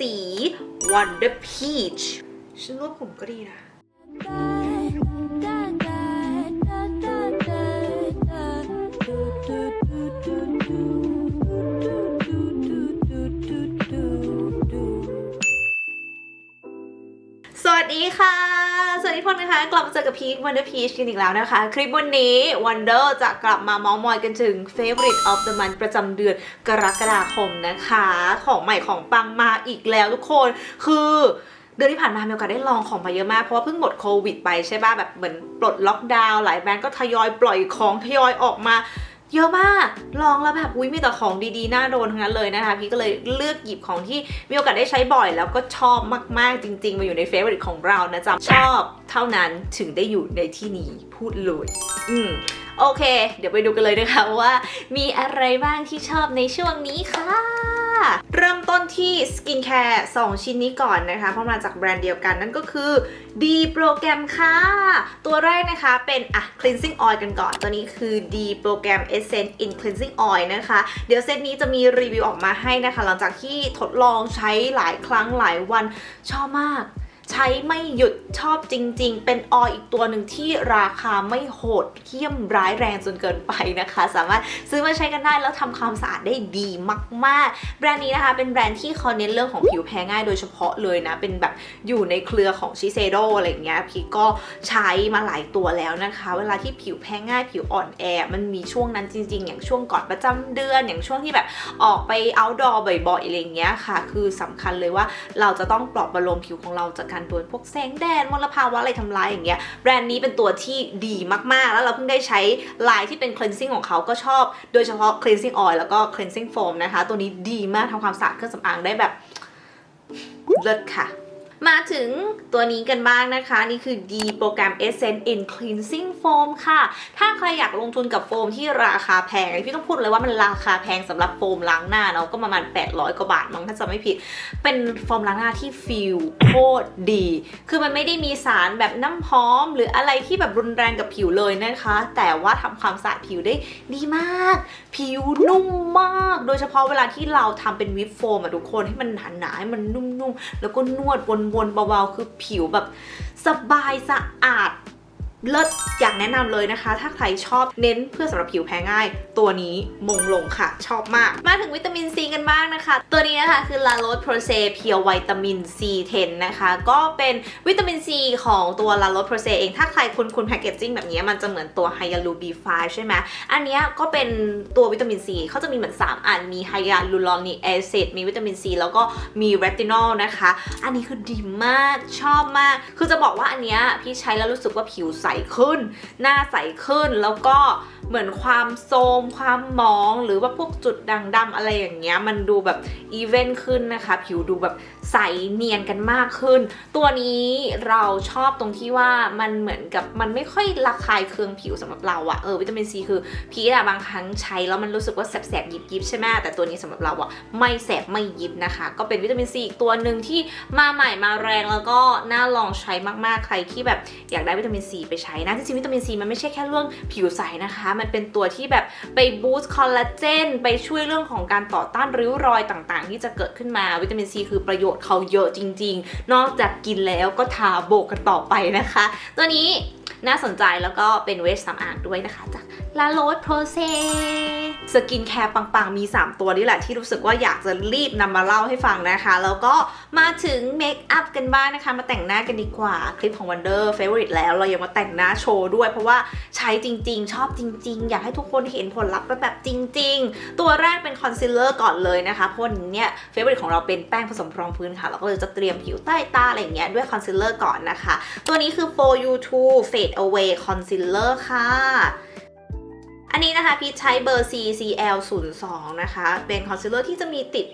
สี Wonder Peach ฉันว่าผมก็ดีนะ สวัสดีค่ะ สวัสดีทุกคนนะคะ กลับมาเจอกับพีค Wonder Peach กันอีกแล้วนะคะ คลิปวันนี้ Wonder จะกลับมาเมาส์มอยกันถึง Favorite of the Month ประจำเดือนกรกฎาคมนะคะ ของใหม่ของปังมาอีกแล้วทุกคนคือเดือนที่ผ่านมามีโอกาสได้ลองของมาเยอะมาก เพราะว่าเพิ่งหมดโควิดไปใช่ป่ะแบบเหมือนปลดล็อกดาวน์หลายแบรนด์ก็ทยอยปล่อยของทยอยออกมา เยอะมากลองแล้วแบบอุ้ยมีแต่ของดีๆน่าโดนทั้งนั้นเลยนะคะพี่ก็เลยเลือกหยิบของที่มีโอกาสได้ใช้บ่อย แล้วก็ชอบมากๆจริง ๆ มาอยู่ในเฟซบุ๊กของเรานะจ๊ะชอบเท่านั้นถึงได้อยู่ในที่นี้พูดเลยอืม โอเค เดี๋ยวไปดูกันเลยนะคะว่ามีอะไรบ้างที่ชอบในช่วงนี้ค่ะ เริ่มต้นที่สกินแคร์2ชิ้นนี้ก่อนนะคะ เพราะมาจากแบรนด์เดียวกันนั่นก็คือ D โปรแกรมค่ะ ตัวแรกนะคะเป็นอะ cleansing oil กันก่อน ตัวนี้คือ D โปรแกรม Essence in cleansing oil นะคะ เดี๋ยวเซตนี้จะมีรีวิวออกมาให้นะคะ หลังจากที่ทดลองใช้หลายครั้งหลายวันชอบมาก ใช้ไม่หยุดชอบจริง ๆ เป็นออยอีกตัวหนึ่งที่ราคาไม่โหดเหี้ยมร้ายแรงจนเกินไปนะคะ สามารถซื้อมาใช้กันได้แล้วทำความสะอาดได้ดีมาก ๆ แบรนด์นี้นะคะ เป็นแบรนด์ที่เขาเน้นเรื่องของผิวแพ้ง่ายโดยเฉพาะเลยนะ เป็นแบบอยู่ในเครือของชิเซโดอะไรเงี้ยพี่ก็ใช้มาหลายตัวแล้วนะคะ เวลาที่ผิวแพ้ง่ายผิวอ่อนแอ มันมีช่วงนั้นจริง ๆ อย่างช่วงก่อนประจำเดือน อย่างช่วงที่แบบออกไป outdoor บ่อยๆอะไรเงี้ยค่ะ คือสำคัญเลยว่าเราจะต้องปลอบประโลมผิวของเราจากการโดนพวกแสงแดดมลภาวะอะไรทำร้ายอย่างเงี้ยแบรนด์นี้เป็นตัวที่ดีมากๆ แล้วเราเพิ่งได้ใช้ลายที่เป็น cleansing ของเขาก็ชอบ โดยเฉพาะ cleansing oil แล้วก็ cleansing foam นะคะ ตัวนี้ดีมากทำความสะอาดเครื่องสำอางได้แบบเลิศค่ะ มาถึงตัวนี้กันบ้างนะคะ นี่คือ D โปรแกรม Essence in Cleansing Foam ค่ะ ถ้าใครอยากลงทุนกับโฟมที่ราคาแพงพี่ต้องพูดเลยว่ามันราคาแพงสำหรับโฟมล้างหน้าเนาะก็ประมาณ 800 กว่าบาทมั้งถ้าจำไม่ผิด เป็นโฟมล้างหน้าที่ฟิลโคตรดี คือมันไม่ได้มีสารแบบน้ำหอม หรืออะไรที่แบบรุนแรงกับผิวเลยนะคะ แต่ว่าทำความสะอาดผิวได้ดีมาก ผิวนุ่มมาก โดยเฉพาะเวลาที่เราทำเป็นวิปโฟมอะทุกคนให้มันหนาๆให้มันนุ่มๆแล้วก็นวดวนวลเบาๆ คือผิวแบบสบายสะอาด เลิศอยากแนะนำเลยนะคะ ถ้าใครชอบเน้นเพื่อสำหรับผิวแพ้ง่าย ตัวนี้มงลงค่ะ ชอบมาก มาถึงวิตามินซีกันบ้างนะคะ ตัวนี้นะคะคือ La Roche Posay เพียววิตามิน C10 นะคะ ก็เป็นวิตามินซีของตัว La Roche Posay เองถ้าใครคุ้นคุณแพคเกจจิ้งแบบนี้มันจะเหมือนตัว Hyalu B5 ใช่ไหมอันนี้ก็เป็นตัววิตามินซีเขาจะมีเหมือน 3 อันมี Hyaluronic Acid มีวิตามินซีแล้วก็มี Retinol นะคะ อันนี้คือดีมากชอบมาก คือจะบอกว่าอันเนี้ยพี่ใช้แล้วรู้สึกว่าผิวใสขึ้น หน้าใสขึ้นแล้วก็เหมือนความโทมความมอง หรือว่าพวกจุดด่างดำอะไรอย่างเงี้ยมันดูแบบอีเวนต์ขึ้นนะคะ ผิวดูแบบ ใสเนียนกันมากขึ้น ตัวนี้เราชอบตรงที่ว่ามันเหมือนกับมันไม่ค่อยระคายเคืองผิวสำหรับเราอะเออวิตามินซีคือพีอะบางครั้งใช้แล้วมันรู้สึกว่าแสบๆยิบๆใช่ไหมแต่ตัวนี้สำหรับเราอะไม่แสบไม่ยิบนะคะ ก็เป็นวิตามินซีอีกตัวหนึ่งที่มาใหม่มาแรงแล้วก็น่าลองใช้มากๆใครที่แบบอยากได้วิตามินซีไปใช้นะจริงๆวิตามินซีมันไม่ใช่แค่เรื่องผิวใสนะคะ มันเป็นตัวที่แบบไปบูสต์คอลลาเจนไปช่วยเรื่องของการต่อต้านริ้วรอยต่างๆ ที่จะเกิดขึ้นมาวิตามินซีคือประโยชน์เขาเยอะจริง ๆ นอกจากกินแล้วก็ทาโบกกันต่อไปนะคะ ตัวนี้น่าสนใจแล้วก็เป็นเวชสำอางด้วยนะคะจาก La Roche Posay สกินแคร์ปังๆ มี 3 ตัวนี่แหละที่รู้สึกว่าอยากจะรีบนำมาเล่าให้ฟังนะคะ แล้วก็มาถึงเมคอัพกันบ้างนะคะ มาแต่งหน้ากันดีกว่าคลิปของ Wonder Favorite แล้วเรายังมาแต่งหน้าโชว์ด้วย เพราะว่าใช้จริงๆ ชอบจริง ๆ อยากให้ทุกคนเห็นผลลัพธ์แบบจริง ๆ ตัวแรกเป็นคอนซีลเลอร์ก่อนเลยนะคะเพราะวันนี้เนี่ย Favorite ของเราเป็นแป้งผสมรองพื้นค่ะ เราก็เลยจะเตรียมผิวใต้ตาอะไรเงี้ยด้วยคอนซีลเลอร์ก่อนนะคะ ตัวนี้คือ For You To Fade Away Concealer ค่ะ อันนี้นะคะพีชใช้เบอร์ CCL 0 2นะคะ เป็นคอนซีลเลอร์ที่จะมีติด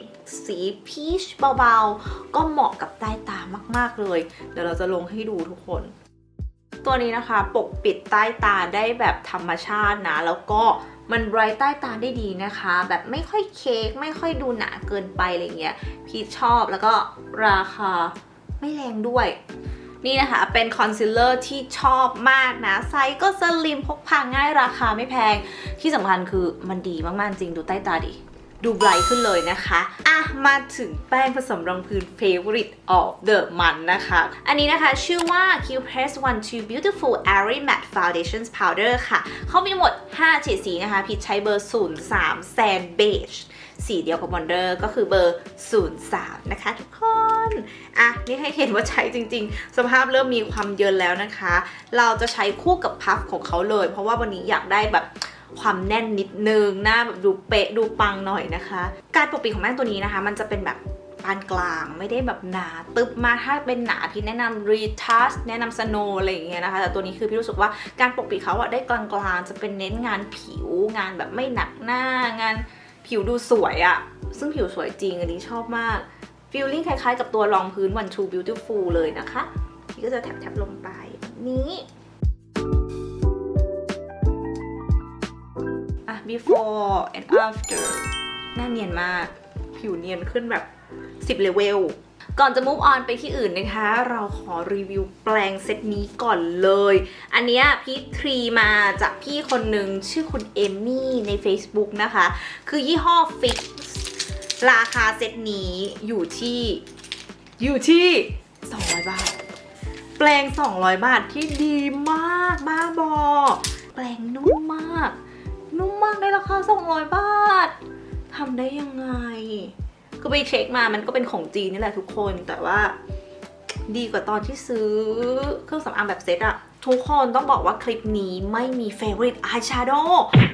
สีพีชเบาๆ ก็เหมาะกับใต้ตามากๆเลย เดี๋ยวเราจะลงให้ดูทุกคน ตัวนี้นะคะปกปิดใต้ตาได้แบบธรรมชาตินะ แล้วก็มันไบรท์ใต้ตาได้ดีนะคะ แบบไม่ค่อยเค้กไม่ค่อยดูหนาเกินไปอะไรเงี้ยพีชชอบแล้วก็ราคาไม่แรงด้วย นี่นะคะเป็นคอนซีลเลอร์ที่ชอบมากนะ ไซส์ก็สลิมพกพาง่ายราคาไม่แพง ที่สำคัญคือมันดีมากๆจริงดูใต้ตาดิดูไบรท์ขึ้นเลยนะคะ อะ มาถึงแป้งผสมรองพื้น favorite of the month นะคะ อันนี้นะคะชื่อว่า Q Press One Two Beautiful Airy Matte Foundation Powder ค่ะ เขามีหมด 5 เฉดสีนะคะพีชใช้เบอร์ 03 Sand Beige สีเดียวกับ Wonder ก็คือเบอร์ 03 นะคะทุกคน อะนี่ให้เห็นว่าใช้จริง ๆ สภาพเริ่มมีความเยินแล้วนะคะ เราจะใช้คู่กับพัฟของเขาเลย เพราะว่าวันนี้อยากได้แบบความแน่นนิดนึง หน้าแบบดูเป๊ะดูปังหน่อยนะคะ การปกปิดของแป้งตัวนี้นะคะ มันจะเป็นแบบปานกลางไม่ได้แบบหนาตึบมากถ้าเป็นหนาพี่แนะนำ retouch แนะนำ snow อะไรอย่างเงี้ยนะคะ แต่ตัวนี้คือพี่รู้สึกว่าการปกปิดเขาอะได้กลางๆ จะเป็นเน้นงานผิวงานแบบไม่หนักหน้างานผิวดูสวยอะซึ่งผิวสวยจริงอันนี้ชอบมาก ฟีลลิ่งคล้ายๆ กับตัวรองพื้น One Two Beautiful เลยนะคะพี่ก็จะแทบๆลงไปนี้อะ before and after น้าเนียนมาก ผิวเนียนขึ้นแบบ 10เลเวลก่อนจะ move on ไปที่อื่นนะคะ เราขอรีวิวแปลงเซตนี้ก่อนเลย อันนี้พี่ทรีมาจากพี่คนหนึ่งชื่อคุณเอมมี่ใน Facebook นะคะ คือยี่ห้อ Fix ราคาเซตนี้อยู่ที่อยู่ที่ 200 บาท แปลง 200 บาทที่ดีมากบ้าบอ แปลงนุ่มมาก นุ่มมากในราคา 200 บาททำได้ยังไงคือไปเช็คมามันก็เป็นของจีนนี่แหละทุกคน แต่ว่าดีกว่าตอนที่ซื้อเครื่องสำอางแบบเซตอะ ทุกคนต้องบอกว่าคลิปนี้ไม่มี favorite eyeshadow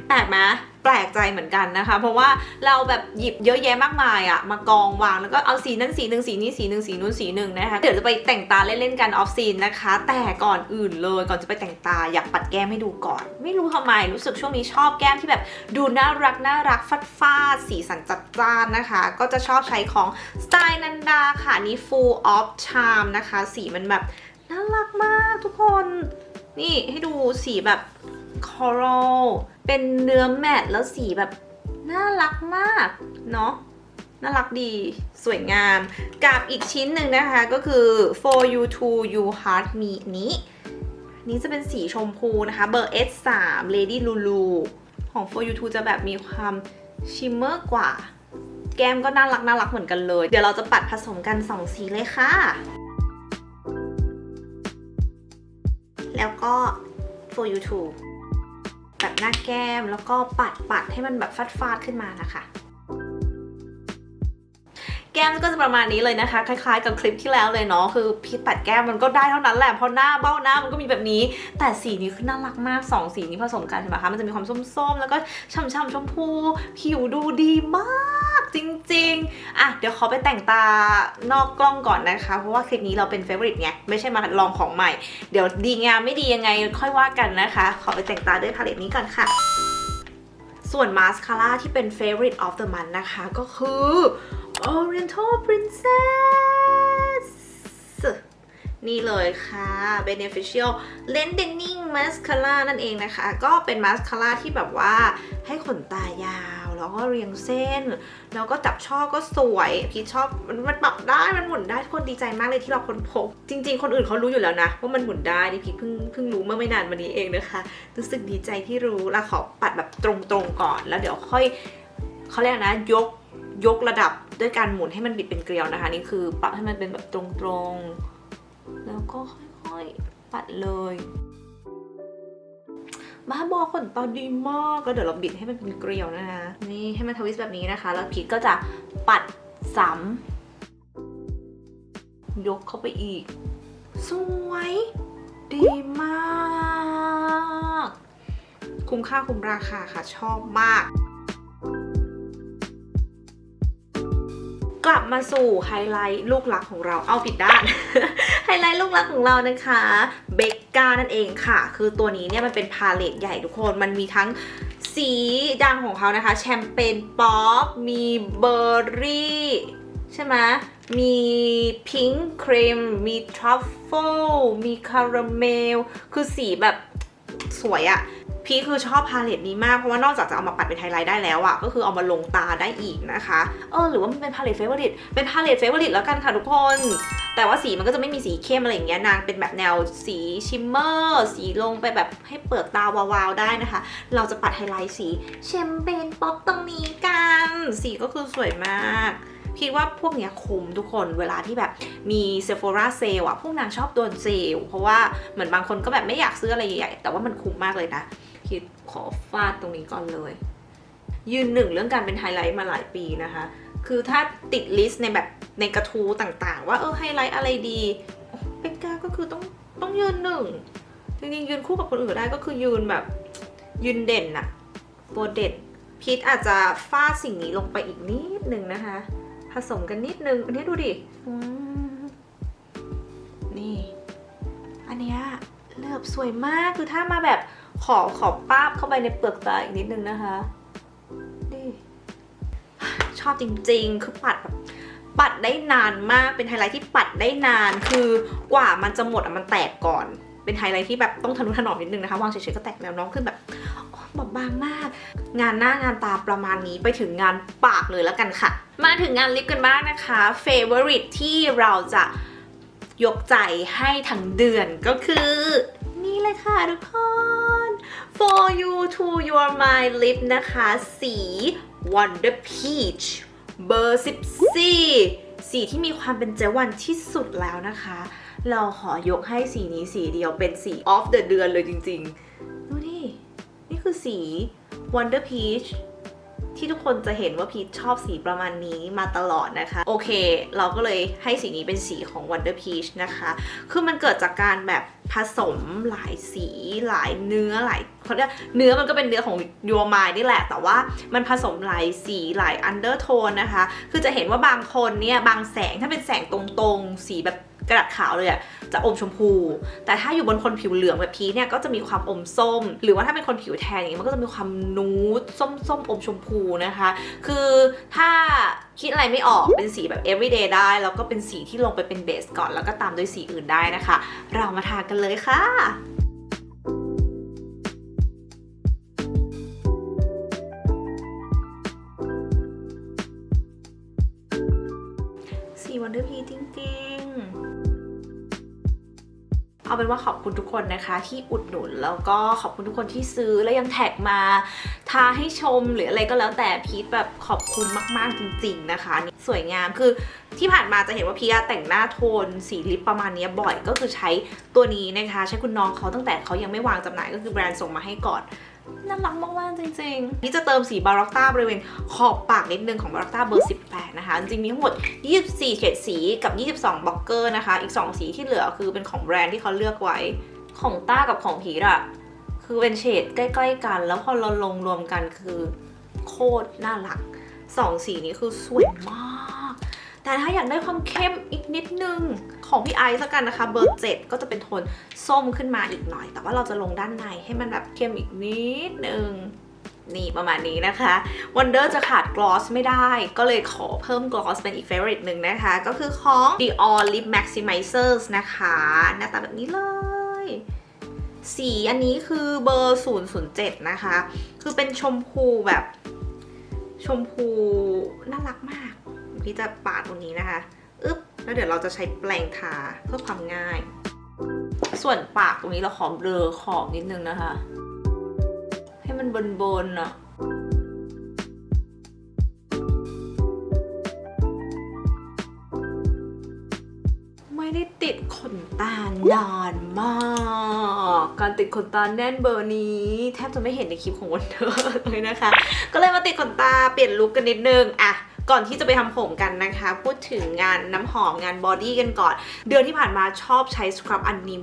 แปลกไหมแปลกใจเหมือนกันนะคะ เพราะว่าเราแบบหยิบเยอะแยะมากมายอะมากองวางแล้วก็เอาสีนั้นสีหนึ่งสีนี้สีหนึ่งสีนู้นสีหนึ่งนะคะ เดี๋ยวจะไปแต่งตาเล่นๆกันออฟซีนนะคะ แต่ก่อนอื่นเลยก่อนจะไปแต่งตาอยากปัดแก้มให้ดูก่อน ไม่รู้ทำไมรู้สึกช่วงนี้ชอบแก้มที่แบบดูน่ารักน่ารักฟัดฟาดสีสันจัดจ้านนะคะ ก็จะชอบใช้ของสไตล์นันดาค่ะนี่ full of charm นะคะ สีมันแบบน่ารักมากทุกคน นี่ให้ดูสีแบบ coral เป็นเนื้อแมตต์แล้วสีแบบน่ารักมากเนาะน่ารักดีสวยงาม กับอีกชิ้นหนึ่งนะคะก็คือ for you to you heart me นี้ นี้จะเป็นสีชมพูนะคะเบอร์ S3 Lady Lulu ของ for you to จะแบบมีความชิมเมอร์กว่า แก้มก็น่ารักน่ารักเหมือนกันเลย เดี๋ยวเราจะปัดผสมกัน 2 สีเลยค่ะ แล้วก็ for you to แบบหน้าแก้มแล้วก็ปัดปัดให้มันแบบฟาดฟาดๆขึ้นมานะคะ มก็จะประมาณนี้เลยนะคะ คล้ายๆ กับคลิปที่แล้วเลยเนาะคือพี่ปัดแก้มมันก็ได้เท่านั้นแหละเพราะหน้าเบ้าหน้ามันก็มีแบบนี้ แต่สีนี้คือน่ารักมากสองสีนี้ผสมกันใช่ไหมคะมันจะมีความส้มๆ แล้วก็ช่ำๆชมพูผิวดูดีมากจริงๆอะเดี๋ยวขอไปแต่งตานอกกล้องก่อนนะคะ เพราะว่าคลิปนี้เราเป็นเฟเวอริตไงไม่ใช่มาลองของใหม่ เดี๋ยวดีงามไม่ดียังไงค่อยว่ากันนะคะ ขอไปแต่งตาด้วยพาเลตนี้ก่อนค่ะ ส่วนมาสคาร่าที่เป็น favorite of the month นะคะก็คือ Oriental Princess นี่เลยค่ะ Beneficial Lengthening Mascara นั่นเองนะคะ ก็เป็นมาสคาร่าที่แบบว่าให้ขนตายาว แล้วก็เรียงเส้น แล้วก็จับช่อก็สวย พี่ชอบมันมันปรับได้ มันหมุนได้ทุกคนดีใจมากเลยที่เราค้นพบ จริง ๆ คนอื่นเขารู้อยู่แล้วนะ ว่ามันหมุนได้ นี่พี่เพิ่งเพิ่งรู้เมื่อไม่นานมานี้เองนะคะ รู้สึกดีใจที่รู้แล้วขอปัดแบบตรงๆก่อน แล้วเดี๋ยวค่อยเขาเรียกนะยก ยกระดับด้วยการหมุนให้มันบิดเป็นเกลียวนะคะ นี่คือปรับให้มันเป็นแบบตรงๆ แล้วก็ค่อยๆ ปัดเลยบ้าบอขนตาดีมากแล้วเดี๋ยวเราบิดให้มันเป็นเกลียวนะคะ นี่ให้มันทวิสต์แบบนี้นะคะ แล้วพีทก็จะปัดซ้ำยกเข้าไปอีก สวย ดีมาก คุ้มค่าคุ้มราคาค่ะชอบมาก กลับมาสู่ไฮไลท์ลูกรักของเราเอาผิดด้าน ไฮไลท์ลูกรักของเรานะคะเบกกานั่นเองค่ะ คือตัวนี้เนี่ยมันเป็นพาเลตใหญ่ทุกคนมันมีทั้งสีดังของเขานะคะ แชมเปญป๊อปมีเบอร์รี่ใช่ไหมมีพิงค์ครีมมีทรัฟเฟิลมีคาราเมล คือสีแบบสวยอะ พี่คือชอบพาเลตนี้มาก เพราะว่านอกจากจะเอามาปัดเป็นไฮไลท์ได้แล้วอะก็คือเอามาลงตาได้อีกนะคะ เออหรือว่ามันเป็นพาเลตเฟเวอริตเป็นพาเลตเฟเวอริตแล้วกันค่ะทุกคน แต่ว่าสีมันก็จะไม่มีสีเข้มอะไรอย่างเงี้ยนางเป็นแบบแนวสีชิมเมอร์ สีลงไปแบบให้เปิดตาวาวๆได้นะคะ เราจะปัดไฮไลท์สีแชมเปญป๊อปตรงนี้กัน สีก็คือสวยมากคิดว่าพวกเนี้ยคุ้มทุกคนเวลาที่แบบมีเซฟ h ราเซลอะพวกนางชอบโดนเซล เพราะว่าเหมือนบางคนก็แบบไม่อยากซื้ออะไรใหญ่แต่ว่ามันคุ้มมากเลยนะ ขอฟาดตรงนี้ก่อนเลย ยืนหนึ่งเรื่องการเป็นไฮไลท์มาหลายปีนะคะ คือถ้าติดลิสต์ในแบบในกระทู้ต่างๆ ว่าเออไฮไลท์อะไรดีเป็นกาก็คือต้องต้องยืนหนึ่งจริงๆยืนคู่กับคนอื่นได้ก็คือยืนแบบยืนเด่นอะตัวเด่นพีทอาจจะฟาดสิ่งนี้ลงไปอีกนิดนึงนะคะ ผสมกันนิดนึงอันนี้ดูดินี่ อันเนี้ยเลือบสวยมากคือถ้ามาแบบ ขอขอป้าบเข้าไปในเปลือกตาอีกนิดนึงนะคะนี่ชอบจริงๆ คือปัดแบบปัดได้นานมากเป็นไฮไลท์ที่ปัดได้นาน คือกว่ามันจะหมดอะมันแตกก่อน เป็นไฮไลท์ที่แบบต้องทะนุถนอมนิดนึงนะคะวางเฉยๆก็แตกแนวน้องขึ้นแบบบอบบางมาก งานหน้างานตาประมาณนี้ไปถึงงานปากเลยแล้วกันค่ะ มาถึงงานลิปกันบ้างนะคะ favorite ที่เราจะยกใจให้ทั้งเดือนก็คือ นี่เลยค่ะทุกคน for you to your my lip นะคะ สี Wonder Peach เบอร์ 14 สีที่มีความเป็นเจวันที่สุดแล้วนะคะ เราขอยกให้สีนี้สีเดียวเป็นสี off the เดือนเลยจริงๆ ดูดิ นี่คือสี Wonder Peach ที่ทุกคนจะเห็นว่าพีชชอบสีประมาณนี้มาตลอดนะคะ โอเค เราก็เลยให้สีนี้เป็นสีของ Wonder Peach นะคะ คือมันเกิดจากการแบบผสมหลายสีหลายเนื้อหลายเขาเรียกเนื้อมันก็เป็นเนื้อของ Your Mind นี่แหละ แต่ว่ามันผสมหลายสีหลาย undertone นะคะ คือจะเห็นว่าบางคนเนี่ยบางแสงถ้าเป็นแสงตรงๆ สีแบบ กระดาษขาวเลยอะจะอมชมพู แต่ถ้าอยู่บนคนผิวเหลืองแบบพีเนี่ยก็จะมีความอมส้ม หรือว่าถ้าเป็นคนผิวแทนอย่างงี้มันก็จะมีความนูดส้มส้มอมชมพูนะคะ คือถ้าคิดอะไรไม่ออกเป็นสีแบบ everyday ได้ แล้วก็เป็นสีที่ลงไปเป็นเบสก่อน แล้วก็ตามด้วยสีอื่นได้นะคะ เรามาทากันเลยค่ะ เอาเป็นว่าขอบคุณทุกคนนะคะ ที่อุดหนุนแล้วก็ขอบคุณทุกคนที่ซื้อแล้วยังแท็กมาทาให้ชมหรืออะไรก็แล้วแต่พีทแบบขอบคุณมาก ๆ จริง ๆ นะคะสวยงามคือที่ผ่านมาจะเห็นว่าพีทแต่งหน้าโทนสีลิปประมาณนี้บ่อยก็คือใช้ตัวนี้นะคะ ใช้คุณน้องเขาตั้งแต่เขายังไม่วางจำหน่ายก็คือแบรนด์ส่งมาให้ก่อน น่ารักมากๆจริงๆ นี่จะเติมสีบาร็อกต้าบริเวณขอบปากนิดนึงของบาร็อกต้าเบอร์ 18 นะคะ จริงๆมีทั้งหมด 24 เฉดสีกับ 22บล็อกเกอร์นะคะ อีก 2 สีที่เหลือคือเป็นของแบรนด์ที่เขาเลือกไว้ของต้ากับของพีระคือเป็นเฉดใกล้ๆกัน แล้วพอเราลงรวมกันคือโคตรน่ารัก 2 สีนี้คือสวยมาก แต่ถ้าอยากได้ความเข้มอีกนิดนึงของพี่ไอซ์ละกันนะคะเบอร์7ก็จะเป็นโทนส้มขึ้นมาอีกหน่อย แต่ว่าเราจะลงด้านในให้มันแบบเข้มอีกนิดนึงนี่ประมาณนี้นะคะ Wonder จะขาดกลอสไม่ได้ ก็เลยขอเพิ่มกลอสเป็นอีก favorite หนึ่งนะคะ ก็คือของ Dior Lip Maximizers นะคะ หน้าตาแบบนี้เลย สีอันนี้คือเบอร์ 007 นะคะ คือเป็นชมพูแบบชมพูน่ารักมาก พี่จะปาดตรงนี้นะคะอึ๊บแล้วเดี๋ยวเราจะใช้แปรงทาเพื่อความง่าย ส่วนปากตรงนี้เราขอเบลอขอบนิดนึงนะคะ ให้มันบนๆอะไม่ได้ติดขนตานานมาก การติดขนตาแน่นเบอร์นี้ แทบจะไม่เห็นในคลิปของวันเธอเลยนะคะ ก็เลยมาติดขนตาเปลี่ยนลุคกันนิดนึงอะ ก่อนที่จะไปทำผมกันนะคะ พูดถึงงานน้ำหอมงานบอดี้กันก่อน เดือนที่ผ่านมาชอบใช้สครับอันนี้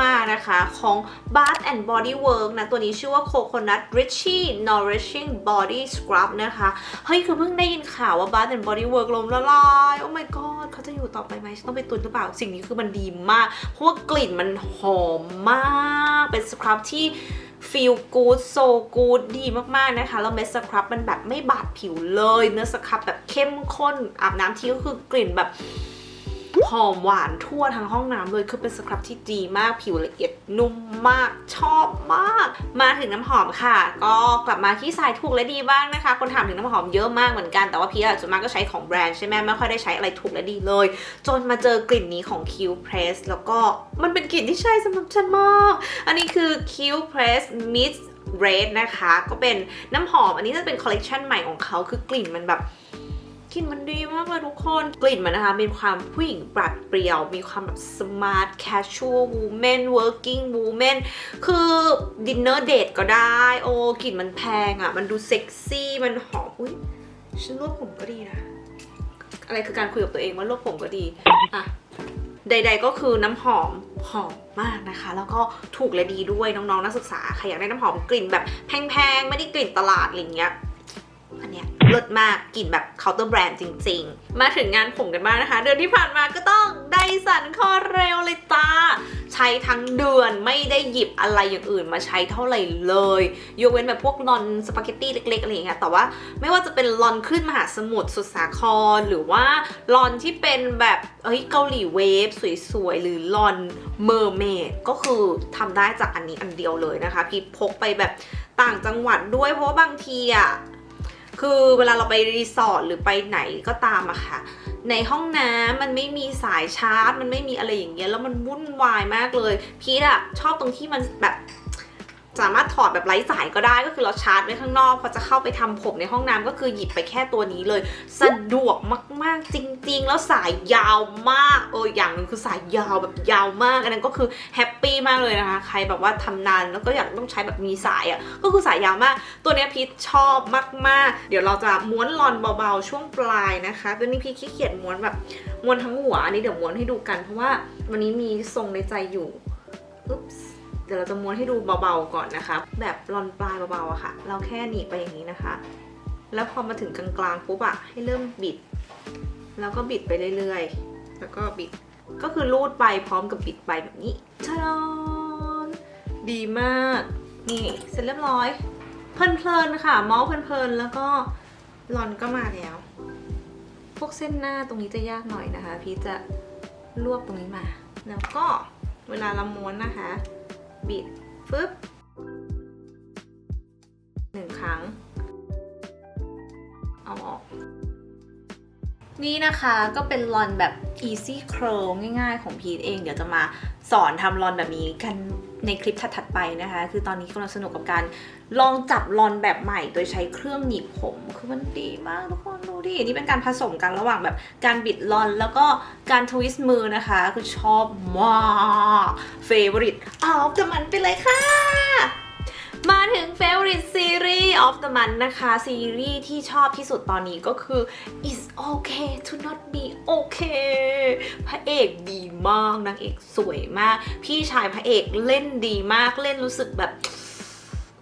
มาก ๆ นะคะ ของ Bath and Body Work นะ ตัวนี้ชื่อว่า Coconut Richie Nourishing Body Scrub นะคะ เฮ้ย คือเพิ่งได้ยินข่าวว่า Bath and Body Work ลมละลาย โอ้ my god เขาจะอยู่ต่อไปไหมฉันต้องไปตุนหรือเปล่า สิ่งนี้คือมันดีมาก เพราะว่ากลิ่นมันหอมมาก เป็นสครับที่ ฟีลกู๊ดโซกู๊ดดีมากๆนะคะ แล้วเม็ดสครับมันแบบไม่บาดผิวเลย เนื้อสครับแบบเข้มข้นอาบน้ำทีก็คือกลิ่นแบบ หอมหวานทั่วทั้งห้องน้ำเลยคือเป็นสครับที่ดีมากผิวละเอียดนุ่มมากชอบมาก มาถึงน้ำหอมค่ะ ก็กลับมาที่สายถูกและดีบ้างนะคะ คนถามถึงน้ำหอมเยอะมากเหมือนกันแต่ว่าพี่อะส่วนมากก็ใช้ของแบรนด์ใช่ไหมไม่ค่อยได้ใช้อะไรถูกและดีเลย จนมาเจอกลิ่นนี้ของ Q Press แล้วก็มันเป็นกลิ่นที่ใช่สำหรับฉันมากอันนี้คือ Q Press Mist Red นะคะ ก็เป็นน้ำหอมอันนี้จะเป็นคอลเลกชันใหม่ของเขาคือกลิ่นมันแบบ กลิ่นมันดีมากเลยทุกคน กลิ่นมันนะคะ มีความผู้หญิงปรัดเปรียว มีความแบบ smart casual woman working woman คือดินเนอร์เดทก็ได้ โอ้กลิ่นมันแพงอะ่ะ มันดูเซ็กซี่ มันหอม อุ้ยฉันรวบผมก็ดีนะ อะไรคือการคุยกับตัวเองว่ารวบผมก็ดีอะใด ๆ ก็คือน้ำหอมหอมมากนะคะ แล้วก็ถูกและดีด้วยน้องๆนักศึกษาใครอยากได้น้ำหอมกลิ่นแบบแพงๆ ไม่ได้กลิ่นตลาดอะไรเงี้ย เลิศมากกลิ่นแบบเคาน์เตอร์แบรนด์จริง ๆ มาถึงงานผมกันบ้างนะคะ เดือนที่ผ่านมาก็ต้องไดสันคอเร็วเลยจ้าใช้ทั้งเดือนไม่ได้หยิบอะไรอย่างอื่นมาใช้เท่าไหร่เลย ยกเว้นแบบพวกลอนสปาเกตตี้เล็กๆอะไรอย่างเงี้ยแต่ว่าไม่ว่าจะเป็นลอนขึ้นมหาสมุทรสุดสาคร หรือว่าลอนที่เป็นแบบเอ้ยเกาหลีเวฟสวยๆ หรือลอนเมอร์เมดก็คือทำได้จากอันนี้อันเดียวเลยนะคะ พี่พกไปแบบต่างจังหวัดด้วยเพราะว่าบางทีอะ คือเวลาเราไปรีสอร์ทหรือไปไหนก็ตามอะค่ะ ในห้องน้ำมันไม่มีสายชาร์จ มันไม่มีอะไรอย่างเงี้ยแล้วมันวุ่นวายมากเลย พีทอะชอบตรงที่มันแบบ สามารถถอดแบบไร้สายก็ได้ก็คือเราชาร์จไว้ข้างนอกพอจะเข้าไปทำผมในห้องน้ำก็คือหยิบไปแค่ตัวนี้เลย สะดวกมากๆจริง ๆ แล้วสายยาวมากเอออย่างหนึ่งคือสายยาวแบบยาวมาก อันนั้นก็คือแฮปปี้มากเลยนะคะ ใครแบบว่าทำนานแล้วก็อยากต้องใช้แบบมีสายอะ่ะก็คือสายยาวมาก ตัวนี้พีทชอบมากๆ เดี๋ยวเราจะม้วนลอนเบาๆช่วงปลายนะคะตัวนี้พีทขี้เกียจม้วนแบบม้วนทั้งหัวอันนี้เดี๋ยวม้วนให้ดูกัน เพราะว่าวันนี้มีทรงในใจอยู่อุ๊บส์ เดี๋ยวเราจะม้วนให้ดูเบาๆก่อนนะคะ แบบลอนปลายเบาๆอะค่ะ เราแค่หนีบไปอย่างนี้นะคะ แล้วพอมาถึงกลางๆปุ๊บอะให้เริ่มบิด แล้วก็บิดไปเรื่อยๆ แล้วก็บิด ก็คือรูดไปพร้อมกับบิดไปแบบนี้ชะดอนดีมาก นี่เสร็จเรียบร้อย เพลินๆค่ะ เมาส์เพลินๆ แล้วก็ลอนก็มาแล้ว พวกเส้นหน้าตรงนี้จะยากหน่อยนะคะ พี่จะรวบตรงนี้มา แล้วก็เวลาเราม้วนนะคะ บิดฟึบหนึ่งครั้ง เอาออก นี่นะคะก็เป็นลอนแบบ easy curl ง่ายๆ ของพีทเอง เดี๋ยวจะมาสอนทำลอนแบบนี้กันในคลิปถัดๆไปนะคะ คือตอนนี้กำลังสนุกกับการลองจับลอนแบบใหม่ โดยใช้เครื่องหนีบผม คือมันดีมากทุกคนดูดินี่เป็นการผสมกันระหว่างแบบการบิดลอนแล้วก็การทวิสต์มือนะคะ คือชอบมาก favorite of the month ไปเลยค่ะ มาถึง favorite series of the month นะคะ ซีรีส์ที่ชอบที่สุดตอนนี้ก็คือ it's okay to not be okay พระเอกดีมากนางเอกสวยมาก พี่ชายพระเอกเล่นดีมากเล่นรู้สึกแบบ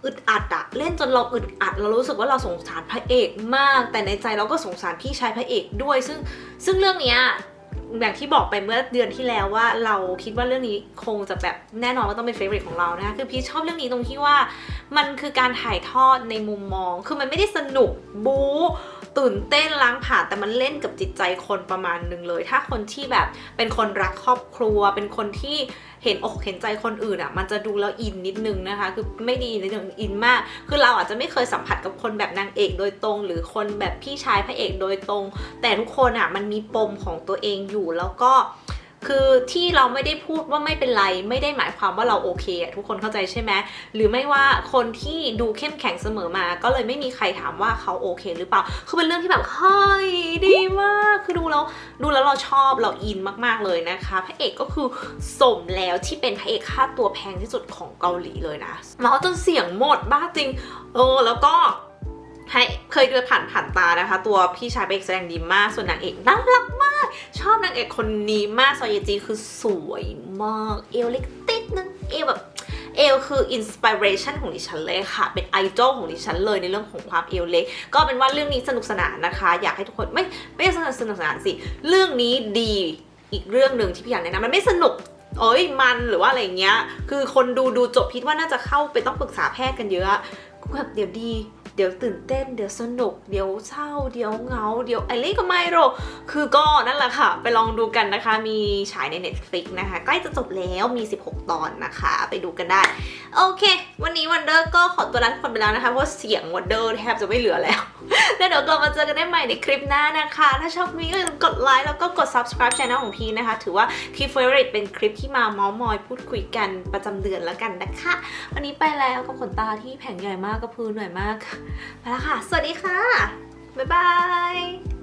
อึดอัดอะเล่นจนเราอึดอัด เรารู้สึกว่าเราสงสารพระเอกมาก แต่ในใจเราก็สงสารพี่ชายพระเอกด้วย ซึ่งซึ่งเรื่องเนี้ย อย่างที่บอกไปเมื่อเดือนที่แล้วว่าเราคิดว่าเรื่องนี้คงจะแบบแน่นอนว่าต้องเป็นเฟเวอร์ของเรานะคะคือพี่ชอบเรื่องนี้ตรงที่ว่า มันคือการถ่ายทอดในมุมมอง คือมันไม่ได้สนุกบู๊ ตื่นเต้นล้างผ่านแต่มันเล่นกับจิตใจคนประมาณหนึ่งเลย ถ้าคนที่แบบเป็นคนรักครอบครัว เป็นคนที่เห็นอกเห็นใจคนอื่นอะมันจะดูแล้วอินนิดนึงนะคะ คือไม่ดีในเรื่องอินมาก คือเราอาจจะไม่เคยสัมผัสกับคนแบบนางเอกโดยตรง หรือคนแบบพี่ชายพระเอกโดยตรง แต่ทุกคนอะมันมีปมของตัวเองอยู่แล้วก็ คือที่เราไม่ได้พูดว่าไม่เป็นไร ไม่ได้หมายความว่าเราโอเคอะทุกคนเข้าใจใช่ไหมหรือไม่ว่าคนที่ดูเข้มแข็งเสมอมา ก็เลยไม่มีใครถามว่าเขาโอเค หรือเปล่า คือเป็นเรื่องที่แบบเฮ้ยดีมาก คือดูแล้วดูแล้วเราชอบเราอินมากๆเลยนะคะพระเอกก็คือสมแล้วที่เป็นพระเอกค่าตัวแพงที่สุดของเกาหลีเลยนะเมาจนเสียงหมดบ้าจริงเออแล้วก็ให้เคยดูผ่านผ่านตานะคะ ตัวพี่ชายเป็นเอกแสดงดีมากส่วนนางเอกน่ารักมาก ชอบนางเอกคนนี้มากซอยเยจีคือสวยมาก เอวเล็กติดนึงเอวแบบเอวคืออินสปิเรชันของดิฉันเลยค่ะ เป็นไอดอลของดิฉันเลยในเรื่องของความเอวเล็ก ก็เป็นว่าเรื่องนี้สนุกสนานนะคะ อยากให้ทุกคนไม่ไม่สนุกสนุกสนานสิ เรื่องนี้ดีอีกเรื่องหนึ่งที่พี่อยากแนะนำมันไม่สนุกเอ้ยมันหรือว่าอะไรอย่างเงี้ย คือคนดูดูจบพิดว่าน่าจะเข้าไปต้องปรึกษาแพทย์กันเยอะแบบเดี๋ยวดี เดี๋ยวตื่นเต้น เดี๋ยวสนุก เดี๋ยวเศร้า เดี๋ยวเหงา เดี๋ยวอะไรก็ไม่หรอกคือก็นั่นแหละค่ะ ไปลองดูกันนะคะ มีฉายใน Netflix นะคะ ใกล้จะจบแล้วมี 16 ตอนนะคะ ไปดูกันได้ โอเค วันนี้วันเดอร์ก็ขอตัวลาทุกคนไปแล้วนะคะ เพราะเสียงวันเดอร์แทบจะไม่เหลือแล้ว แล้วเดี๋ยวกลับมาเจอกันได้ใหม่ในคลิปหน้านะคะ ถ้าชอบนี้ก็กดไลค์แล้วก็กด subscribe channel ของพีนะคะ ถือว่าคลิป favorite เป็นคลิปที่มาเมาส์มอยพูดคุยกันประจำเดือนแล้วกันนะคะ วันนี้ไปแล้วกับขนตาที่แผงใหญ่มากกระพือเหน่อยมากไปแล้วค่ะ สวัสดีค่ะ บ๊ายบาย